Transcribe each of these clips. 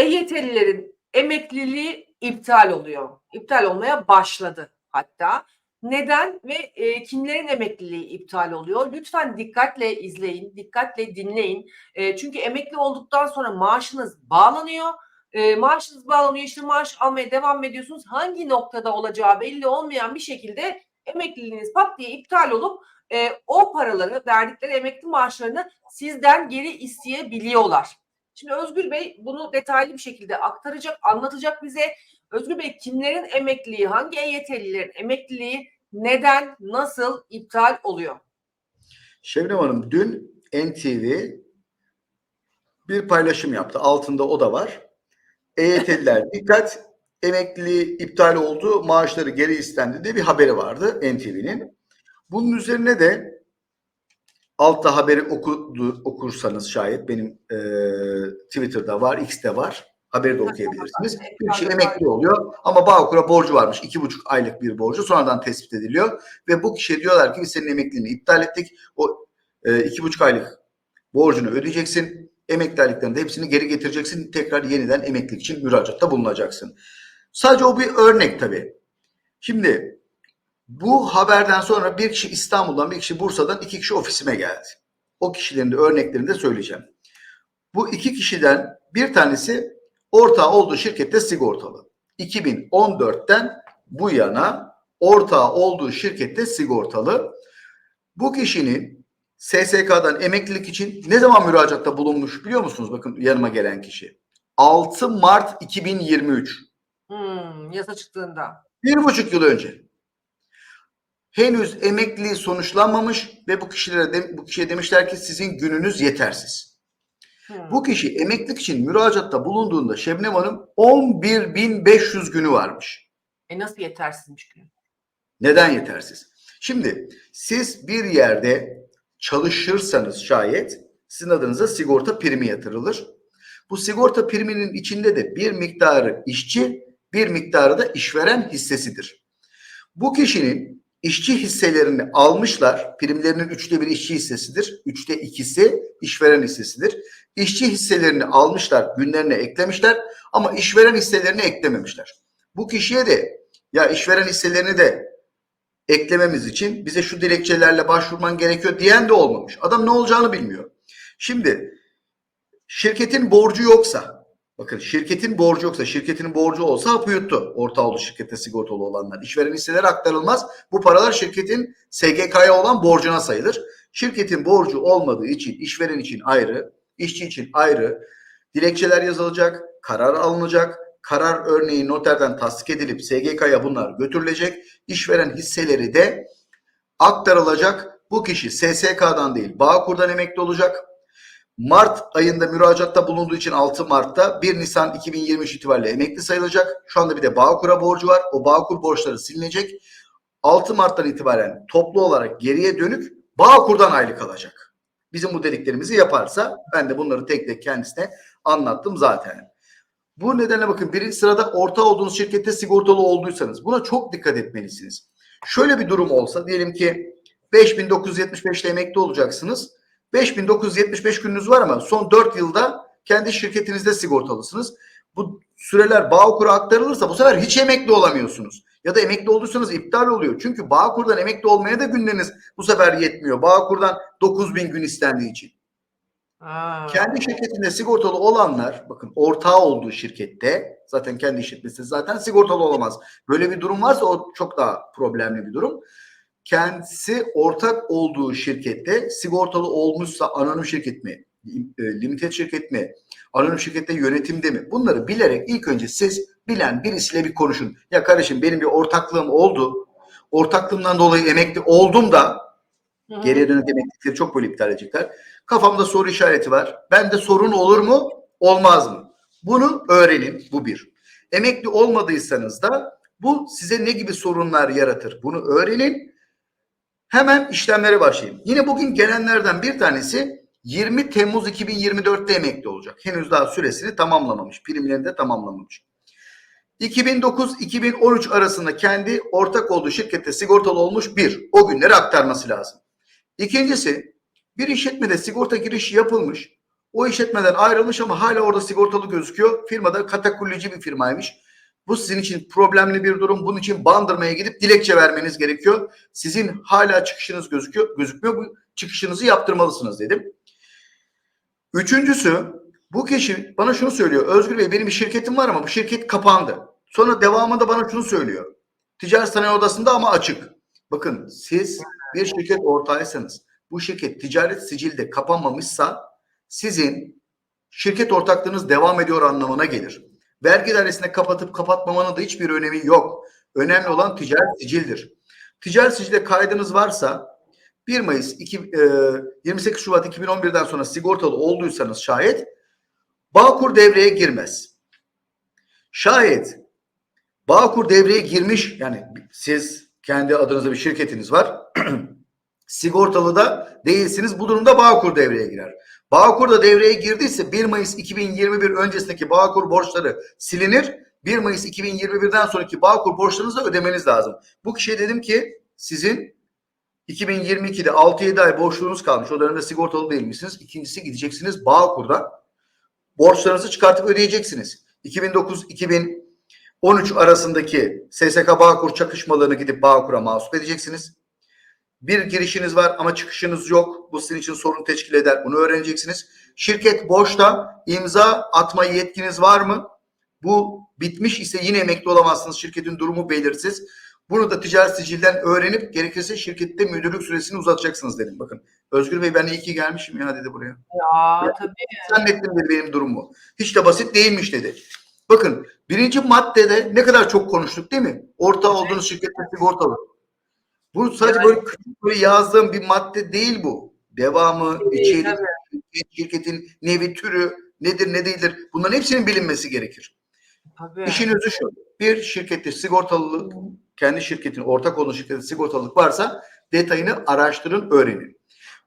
EYT'lilerin emekliliği iptal oluyor. İptal olmaya başladı hatta. Neden ve e, kimlerin emekliliği iptal oluyor? Lütfen dikkatle izleyin, dikkatle dinleyin. E, çünkü emekli olduktan sonra maaşınız bağlanıyor. E, maaşınız bağlanıyor, işte maaş almaya devam ediyorsunuz. Hangi noktada olacağı belli olmayan bir şekilde emekliliğiniz pat diye iptal olup e, o paraları verdikleri emekli maaşlarını sizden geri isteyebiliyorlar. Şimdi Özgür Bey bunu detaylı bir şekilde aktaracak, anlatacak bize. Özgür Bey kimlerin emekliliği, hangi EYT'lilerin emekliliği neden, nasıl iptal oluyor? Şebnem Hanım dün NTV bir paylaşım yaptı. Altında o da var. EYT'liler dikkat emekliliği iptal oldu, maaşları geri istendi diye bir haberi vardı NTV'nin. Bunun üzerine de altta haberi okudu, okursanız şayet benim e, Twitter'da var, X'te var. Haberi de okuyabilirsiniz. Bir kişi emekli oluyor ama Bağkur'a borcu varmış. iki buçuk aylık bir borcu sonradan tespit ediliyor. Ve bu kişiye diyorlar ki biz senin emekliliğini iptal ettik. O e, iki buçuk aylık borcunu ödeyeceksin. Emekli aylıklarını da hepsini geri getireceksin. Tekrar yeniden emeklilik için müracaatta bulunacaksın. Sadece o bir örnek tabii. Şimdi bu haberden sonra bir kişi İstanbul'dan, bir kişi Bursa'dan, iki kişi ofisime geldi. O kişilerin de örneklerini de söyleyeceğim. Bu iki kişiden bir tanesi ortağı olduğu şirkette sigortalı. 2014'ten bu yana ortağı olduğu şirkette sigortalı. Bu kişinin SSK'dan emeklilik için ne zaman müracaatta bulunmuş biliyor musunuz? Bakın yanıma gelen kişi. 6 Mart 2023. Hmm, yasa çıktığında. Bir buçuk yıl önce. Henüz emekliliği sonuçlanmamış ve bu kişilere de, bu kişiye demişler ki sizin gününüz yetersiz. Hmm. Bu kişi emeklilik için müracaatta bulunduğunda Şebnem Hanım 11.500 günü varmış. E nasıl yetersizmiş ki? Neden yetersiz? Şimdi siz bir yerde çalışırsanız şayet sizin adınıza sigorta primi yatırılır. Bu sigorta priminin içinde de bir miktarı işçi, bir miktarı da işveren hissesidir. Bu kişinin işçi hisselerini almışlar. Primlerinin üçte bir işçi hissesidir. Üçte ikisi işveren hissesidir. İşçi hisselerini almışlar, günlerine eklemişler ama işveren hisselerini eklememişler. Bu kişiye de ya işveren hisselerini de eklememiz için bize şu dilekçelerle başvurman gerekiyor diyen de olmamış. Adam ne olacağını bilmiyor. Şimdi şirketin borcu yoksa bakın şirketin borcu yoksa şirketin borcu olsa hapı yuttu. Ortağı olduğu şirkette sigortalı olanlar. İşveren hisseleri aktarılmaz. Bu paralar şirketin SGK'ya olan borcuna sayılır. Şirketin borcu olmadığı için işveren için ayrı, işçi için ayrı dilekçeler yazılacak, karar alınacak. Karar örneği noterden tasdik edilip SGK'ya bunlar götürülecek. İşveren hisseleri de aktarılacak. Bu kişi SSK'dan değil Bağkur'dan emekli olacak. Mart ayında müracaatta bulunduğu için 6 Mart'ta 1 Nisan 2023 itibariyle emekli sayılacak. Şu anda bir de Bağkur'a borcu var. O Bağkur borçları silinecek. 6 Mart'tan itibaren toplu olarak geriye dönük Bağkur'dan aylık alacak. Bizim bu dediklerimizi yaparsa ben de bunları tek tek kendisine anlattım zaten. Bu nedenle bakın birinci sırada ortağı olduğunuz şirkette sigortalı olduysanız buna çok dikkat etmelisiniz. Şöyle bir durum olsa diyelim ki 5975'te emekli olacaksınız. 5975 gününüz var ama son 4 yılda kendi şirketinizde sigortalısınız. Bu süreler Bağkur'a aktarılırsa bu sefer hiç emekli olamıyorsunuz. Ya da emekli olduysanız iptal oluyor. Çünkü Bağkur'dan emekli olmaya da günleriniz bu sefer yetmiyor. Bağkur'dan 9000 gün istendiği için. Ha. Kendi şirketinde sigortalı olanlar bakın ortağı olduğu şirkette zaten kendi işletmesi zaten sigortalı olamaz. Böyle bir durum varsa o çok daha problemli bir durum. Kendisi ortak olduğu şirkette sigortalı olmuşsa anonim şirket mi, e, limited şirket mi, anonim şirkette yönetimde mi? Bunları bilerek ilk önce siz bilen birisiyle bir konuşun. Ya kardeşim benim bir ortaklığım oldu. Ortaklığımdan dolayı emekli oldum da Hı hı. Geriye dönük emeklilikleri çok böyle iptal edecekler. Kafamda soru işareti var. Bende sorun olur mu? Olmaz mı? Bunu öğrenin. Bu bir. Emekli olmadıysanız da bu size ne gibi sorunlar yaratır? Bunu öğrenin. Hemen işlemlere başlayın. Yine bugün gelenlerden bir tanesi 20 Temmuz 2024'te emekli olacak. Henüz daha süresini tamamlamamış. Primlerini de tamamlamamış. 2009-2013 arasında kendi ortak olduğu şirkette sigortalı olmuş bir. O günleri aktarması lazım. İkincisi bir işletmede sigorta girişi yapılmış. O işletmeden ayrılmış ama hala orada sigortalı gözüküyor. Firmada katakullici bir firmaymış. Bu sizin için problemli bir durum. Bunun için bandırmaya gidip dilekçe vermeniz gerekiyor. Sizin hala çıkışınız gözüküyor, gözükmüyor. Bu çıkışınızı yaptırmalısınız dedim. Üçüncüsü bu kişi bana şunu söylüyor. Özgür Bey benim bir şirketim var ama bu şirket kapandı. Sonra devamında bana şunu söylüyor. Ticaret sanayi odasında ama açık. Bakın siz bir şirket ortağıysanız bu şirket ticaret sicilde kapanmamışsa sizin şirket ortaklığınız devam ediyor anlamına gelir. Vergi dairesine kapatıp kapatmamanın da hiçbir önemi yok. Önemli olan ticaret sicildir. Ticaret sicilde kaydınız varsa 1 Mayıs 2, e, 28 Şubat 2011'den sonra sigortalı olduysanız şayet Bağkur devreye girmez. Şayet Bağkur devreye girmiş yani siz kendi adınıza bir şirketiniz var. sigortalı da değilsiniz. Bu durumda Bağkur devreye girer. Bağkur da devreye girdiyse 1 Mayıs 2021 öncesindeki Bağkur borçları silinir. 1 Mayıs 2021'den sonraki Bağkur borçlarınızı ödemeniz lazım. Bu kişiye dedim ki sizin 2022'de 6-7 ay borçluğunuz kalmış. O dönemde sigortalı değilmişsiniz. İkincisi gideceksiniz Bağkur'da borçlarınızı çıkartıp ödeyeceksiniz. 2009-2013 arasındaki SSK Bağkur çakışmalarını gidip Bağkur'a mahsup edeceksiniz. Bir girişiniz var ama çıkışınız yok. Bu sizin için sorun teşkil eder. Bunu öğreneceksiniz. Şirket boşta imza atma yetkiniz var mı? Bu bitmiş ise yine emekli olamazsınız. Şirketin durumu belirsiz. Bunu da ticaret sicilden öğrenip gerekirse şirkette müdürlük süresini uzatacaksınız dedim. Bakın Özgür Bey ben iyi ki gelmişim ya dedi buraya. Ya tabii. Zannettim dedi benim durumu. Hiç de basit değilmiş dedi. Bakın birinci maddede ne kadar çok konuştuk değil mi? Orta olduğunuz şirkette sigortalı. Bu sadece Yani- böyle küçük böyle yazdığım bir madde değil bu. Devamı, Tabii, içeriği, tabii. şirketin nevi, türü nedir ne değildir. Bunların hepsinin bilinmesi gerekir. Tabii. İşin özü şu. Bir şirkette sigortalılık, kendi şirketin ortak olduğu şirkette sigortalılık varsa detayını araştırın, öğrenin.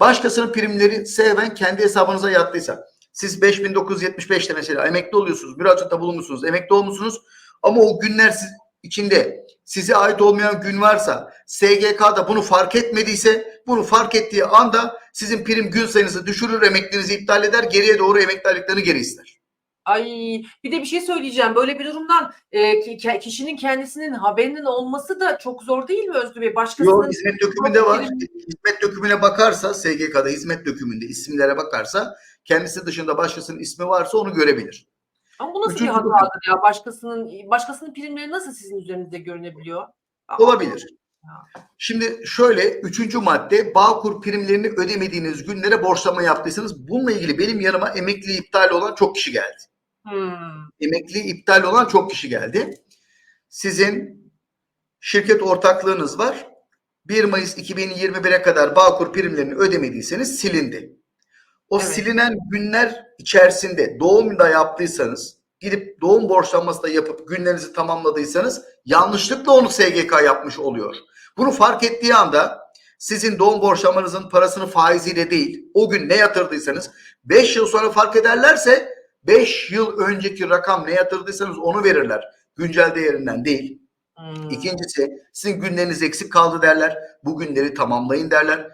Başkasının primleri seven kendi hesabınıza yattıysa siz 5975'te mesela emekli oluyorsunuz, müracaatta bulunmuşsunuz, emekli olmuşsunuz ama o günler siz, içinde size ait olmayan gün varsa SGK'da bunu fark etmediyse bunu fark ettiği anda sizin prim gün sayınızı düşürür, emekliliğinizi iptal eder, geriye doğru emekli aylıklarını geri ister. Ay bir de bir şey söyleyeceğim. Böyle bir durumdan e, kişinin kendisinin haberinin olması da çok zor değil mi Özgür Bey? Başkasının Yok hizmet dökümünde var. Hizmet dökümüne bakarsa SGK'da hizmet dökümünde isimlere bakarsa kendisi dışında başkasının ismi varsa onu görebilir. Ama bu nasıl Üçüncü bir hatadır ya? Başkasının başkasının primleri nasıl sizin üzerinizde görünebiliyor? Olabilir. Şimdi şöyle üçüncü madde Bağkur primlerini ödemediğiniz günlere borçlama yaptıysanız bununla ilgili benim yanıma emekli iptal olan çok kişi geldi. Hmm. Emekli iptal olan çok kişi geldi. Sizin şirket ortaklığınız var. 1 Mayıs 2021'e kadar Bağkur primlerini ödemediyseniz silindi. O Evet. silinen günler içerisinde doğum da yaptıysanız gidip doğum borçlanması da yapıp günlerinizi tamamladıysanız yanlışlıkla onu SGK yapmış oluyor. Bunu fark ettiği anda sizin doğum borçlamanızın parasını faiziyle değil o gün ne yatırdıysanız 5 yıl sonra fark ederlerse 5 yıl önceki rakam ne yatırdıysanız onu verirler. Güncel değerinden değil. Hmm. İkincisi sizin günleriniz eksik kaldı derler. Bu günleri tamamlayın derler.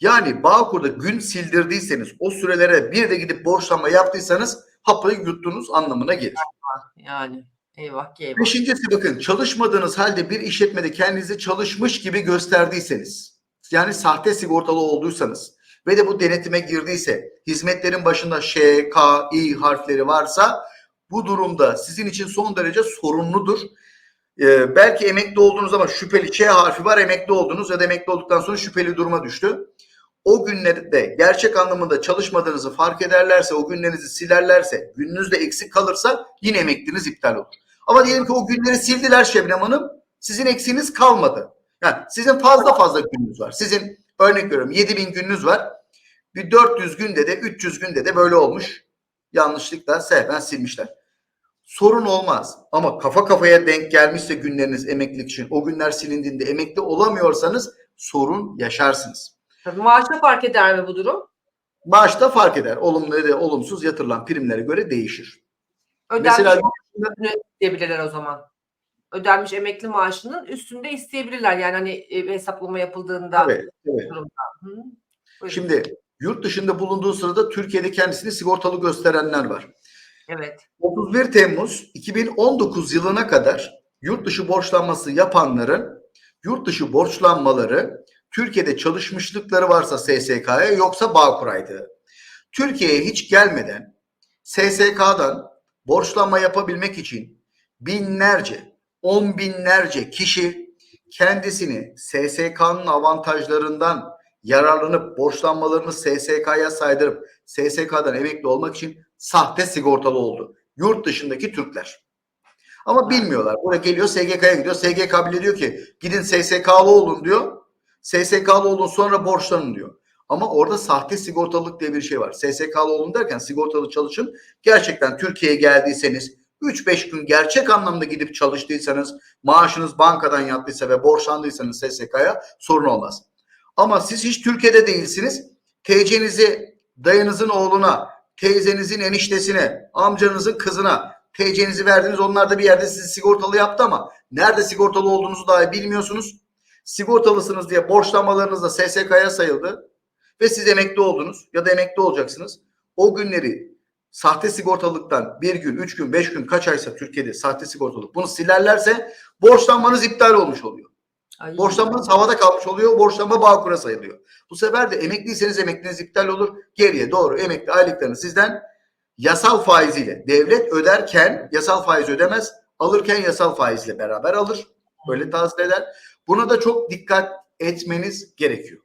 Yani Bağkur'da gün sildirdiyseniz o sürelere bir de gidip borçlanma yaptıysanız hapı yuttunuz anlamına gelir. Yani eyvah ki eyvah. Beşincisi bakın çalışmadığınız halde bir işletmede kendinizi çalışmış gibi gösterdiyseniz yani sahte sigortalı olduysanız ve de bu denetime girdiyse hizmetlerin başında Ş, K, İ harfleri varsa bu durumda sizin için son derece sorunludur. Ee, belki emekli oldunuz ama şüpheli Ç harfi var emekli oldunuz ya da emekli olduktan sonra şüpheli duruma düştü. O günlerde gerçek anlamında çalışmadığınızı fark ederlerse, o günlerinizi silerlerse, gününüzde eksik kalırsa yine emekliliğiniz iptal olur. Ama diyelim ki o günleri sildiler Şebnem Hanım. Sizin eksiğiniz kalmadı. Yani sizin fazla fazla gününüz var. Sizin örnek veriyorum 7000 gününüz var. Bir 400 günde de 300 günde de böyle olmuş. Yanlışlıkla sehven silmişler. Sorun olmaz. Ama kafa kafaya denk gelmişse günleriniz emeklilik için o günler silindiğinde emekli olamıyorsanız sorun yaşarsınız. Tabii maaşta fark eder mi bu durum? Maaşta fark eder. Olumlu ya da olumsuz yatırılan primlere göre değişir. Ödenmiş Mesela üstünü isteyebilirler o zaman. Ödenmiş emekli maaşının üstünde isteyebilirler. Yani hani e, hesaplama yapıldığında. evet, evet. Hı. Buyurun. Şimdi Yurt dışında bulunduğu sırada Türkiye'de kendisini sigortalı gösterenler var. Evet. 31 Temmuz 2019 yılına kadar yurt dışı borçlanması yapanların yurt dışı borçlanmaları Türkiye'de çalışmışlıkları varsa SSK'ya yoksa Bağkur'aydı. Türkiye'ye hiç gelmeden SSK'dan borçlanma yapabilmek için binlerce, on binlerce kişi kendisini SSK'nın avantajlarından yararlanıp borçlanmalarını SSK'ya saydırıp SSK'dan emekli olmak için sahte sigortalı oldu. Yurt dışındaki Türkler. Ama bilmiyorlar. Buraya geliyor SGK'ya gidiyor. SGK bile diyor ki gidin SSK'lı olun diyor. SSK'lı olun sonra borçlanın diyor. Ama orada sahte sigortalılık diye bir şey var. SSK'lı olun derken sigortalı çalışın. Gerçekten Türkiye'ye geldiyseniz 3-5 gün gerçek anlamda gidip çalıştıysanız maaşınız bankadan yattıysa ve borçlandıysanız SSK'ya sorun olmaz. Ama siz hiç Türkiye'de değilsiniz. TC'nizi dayınızın oğluna, teyzenizin eniştesine, amcanızın kızına TC'nizi verdiniz. Onlar da bir yerde sizi sigortalı yaptı ama nerede sigortalı olduğunuzu dahi bilmiyorsunuz. Sigortalısınız diye borçlanmalarınız da SSK'ya sayıldı ve siz emekli oldunuz ya da emekli olacaksınız. O günleri sahte sigortalıktan bir gün, üç gün, beş gün kaç aysa Türkiye'de sahte sigortalık bunu silerlerse borçlanmanız iptal olmuş oluyor. Ay. Borçlanmanız havada kalmış oluyor. Borçlanma bağkura sayılıyor. Bu sefer de emekliyseniz emekliniz iptal olur. Geriye doğru emekli aylıklarını sizden yasal faiziyle devlet öderken yasal faiz ödemez. Alırken yasal faizle beraber alır. Böyle tahsil eder. Buna da çok dikkat etmeniz gerekiyor.